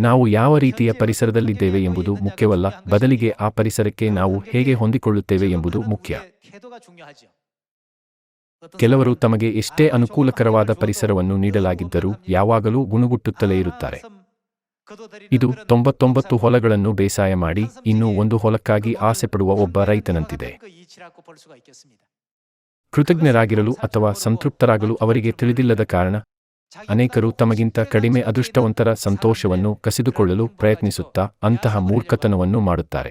ನಾವು ಯಾವ ರೀತಿಯ ಪರಿಸರದಲ್ಲಿದ್ದೇವೆ ಎಂಬುದು ಮುಖ್ಯವಲ್ಲ, ಬದಲಿಗೆ ಆ ಪರಿಸರಕ್ಕೆ ನಾವು ಹೇಗೆ ಹೊಂದಿಕೊಳ್ಳುತ್ತೇವೆ ಎಂಬುದು ಮುಖ್ಯ. ಕೆಲವರು ತಮಗೆ ಎಷ್ಟೇ ಅನುಕೂಲಕರವಾದ ಪರಿಸರವನ್ನು ನೀಡಲಾಗಿದ್ದರೂ ಯಾವಾಗಲೂ ಗುಣಗುಟ್ಟುತ್ತಲೇ ಇರುತ್ತಾರೆ. ಇದು ತೊಂಬತ್ತೊಂಬತ್ತು ಹೊಲಗಳನ್ನು ಬೇಸಾಯ ಮಾಡಿ, ಇನ್ನೂ ಒಂದು ಹೊಲಕ್ಕಾಗಿ ಆಸೆಪಡುವ ಒಬ್ಬ ರೈತನಂತಿದೆ. ಕೃತಜ್ಞರಾಗಿರಲು ಅಥವಾ ಸಂತೃಪ್ತರಾಗಲು ಅವರಿಗೆ ತಿಳಿದಿಲ್ಲದ ಕಾರಣ ಅನೇಕರು ತಮಗಿಂತ ಕಡಿಮೆ ಅದೃಷ್ಟವಂತರ ಸಂತೋಷವನ್ನು ಕಸಿದುಕೊಳ್ಳಲು ಪ್ರಯತ್ನಿಸುತ್ತಾ ಅಂತಹ ಮೂರ್ಖತನವನ್ನು ಮಾಡುತ್ತಾರೆ.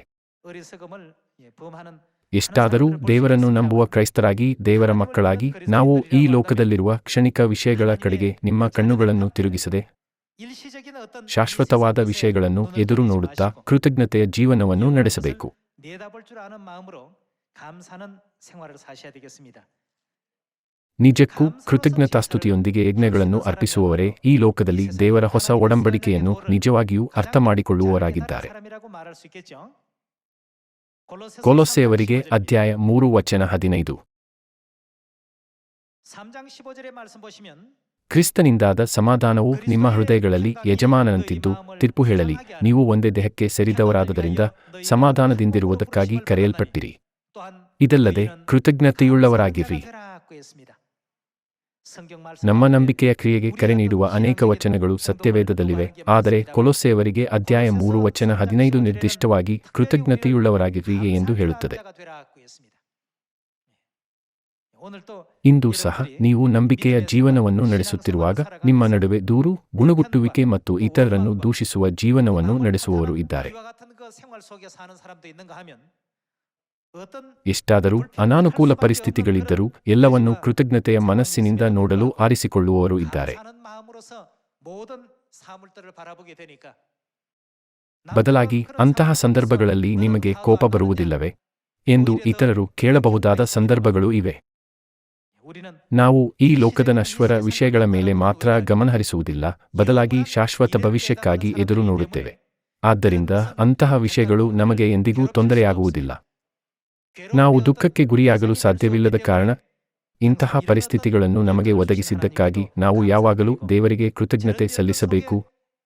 ಎಷ್ಟಾದರೂ ದೇವರನ್ನು ನಂಬುವ ಕ್ರೈಸ್ತರಾಗಿ, ದೇವರ ಮಕ್ಕಳಾಗಿ ನಾವು ಈ ಲೋಕದಲ್ಲಿರುವ ಕ್ಷಣಿಕ ವಿಷಯಗಳ ಕಡೆಗೆ ನಿಮ್ಮ ಕಣ್ಣುಗಳನ್ನು ತಿರುಗಿಸದೆ, ಶಾಶ್ವತವಾದ ವಿಷಯಗಳನ್ನು ಎದುರು ನೋಡುತ್ತಾ ಕೃತಜ್ಞತೆಯ ಜೀವನವನ್ನು ನಡೆಸಬೇಕು. ನಿಜಕ್ಕೂ ಕೃತಜ್ಞತಾಸ್ತುತಿಯೊಂದಿಗೆ ಯಜ್ಞಗಳನ್ನು ಅರ್ಪಿಸುವವರೇ, ಈ ಲೋಕದಲ್ಲಿ ದೇವರ ಹೊಸ ಒಡಂಬಡಿಕೆಯನ್ನು ನಿಜವಾಗಿಯೂ ಅರ್ಥ ಮಾಡಿಕೊಳ್ಳುವವರಾಗಿದ್ದಾರೆ ಕೊಲೊಸೆಯವರಿಗೆ ಅಧ್ಯಾಯ ಮೂರು, ವಚನ ಹದಿನೈದು. ಕ್ರಿಸ್ತನಿಂದಾದ ಸಮಾಧಾನವು ನಿಮ್ಮ ಹೃದಯಗಳಲ್ಲಿ ಯಜಮಾನನಂತಿದ್ದು ತೀರ್ಪು ಹೇಳಲಿ. ನೀವು ಒಂದೇ ದೇಹಕ್ಕೆ ಸೇರಿದವರಾದದರಿಂದ ಸಮಾಧಾನದಿಂದಿರುವುದಕ್ಕಾಗಿ ಕರೆಯಲ್ಪಟ್ಟಿರಿ. ಇದಲ್ಲದೆ ಕೃತಜ್ಞತೆಯುಳ್ಳವರಾಗಿರಿ. ನಮ್ಮ ನಂಬಿಕೆಯ ಕ್ರಿಯೆಗೆ ಕರೆ ನೀಡುವ ಅನೇಕ ವಚನಗಳು ಸತ್ಯವೇದದಲ್ಲಿವೆ. ಆದರೆ ಕೊಲೊಸೆಯವರಿಗೆ ಅಧ್ಯಾಯ ಮೂರು ವಚನ ಹದಿನೈದು ನಿರ್ದಿಷ್ಟವಾಗಿ ಕೃತಜ್ಞತೆಯುಳ್ಳವರಾಗಿರಿ ಎಂದು ಹೇಳುತ್ತದೆ. ಇಂದು ಸಹ ನೀವು ನಂಬಿಕೆಯ ಜೀವನವನ್ನು ನಡೆಸುತ್ತಿರುವಾಗ ನಿಮ್ಮ ನಡುವೆ ದೂರು ಗುಣಗುಟ್ಟುವಿಕೆ ಮತ್ತು ಇತರರನ್ನು ದೂಷಿಸುವ ಜೀವನವನ್ನು ನಡೆಸುವವರು ಇದ್ದಾರೆ. ಎಷ್ಟಾದರೂ ಅನಾನುಕೂಲ ಪರಿಸ್ಥಿತಿಗಳಿದ್ದರೂ ಎಲ್ಲವನ್ನೂ ಕೃತಜ್ಞತೆಯ ಮನಸ್ಸಿನಿಂದ ನೋಡಲು ಆರಿಸಿಕೊಳ್ಳುವವರು ಇದ್ದಾರೆ. ಬದಲಾಗಿ ಅಂತಹ ಸಂದರ್ಭಗಳಲ್ಲಿ ನಿಮಗೆ ಕೋಪ ಬರುವುದಿಲ್ಲವೇ ಎಂದು ಇತರರು ಕೇಳಬಹುದಾದ ಸಂದರ್ಭಗಳು ಇವೆ. ನಾವು ಈ ಲೋಕದ ನಶ್ವರ ವಿಷಯಗಳ ಮೇಲೆ ಮಾತ್ರ ಗಮನಹರಿಸುವುದಿಲ್ಲ, ಬದಲಾಗಿ ಶಾಶ್ವತ ಭವಿಷ್ಯಕ್ಕಾಗಿ ಎದುರು ನೋಡುತ್ತೇವೆ. ಆದ್ದರಿಂದ ಅಂತಹ ವಿಷಯಗಳು ನಮಗೆ ಎಂದಿಗೂ ತೊಂದರೆಯಾಗುವುದಿಲ್ಲ. ನಾವು ದುಃಖಕ್ಕೆ ಗುರಿಯಾಗಲು ಸಾಧ್ಯವಿಲ್ಲದ ಕಾರಣ ಇಂತಹ ಪರಿಸ್ಥಿತಿಗಳನ್ನು ನಮಗೆ ಒದಗಿಸಿದ್ದಕ್ಕಾಗಿ ನಾವು ಯಾವಾಗಲೂ ದೇವರಿಗೆ ಕೃತಜ್ಞತೆ ಸಲ್ಲಿಸಬೇಕು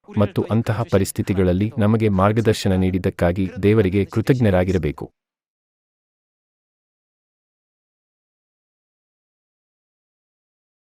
ಮತ್ತು ಅಂತಹ ಪರಿಸ್ಥಿತಿಗಳಲ್ಲಿ ನಮಗೆ ಮಾರ್ಗದರ್ಶನ ನೀಡಿದ್ದಕ್ಕಾಗಿ ದೇವರಿಗೆ ಕೃತಜ್ಞರಾಗಿರಬೇಕು.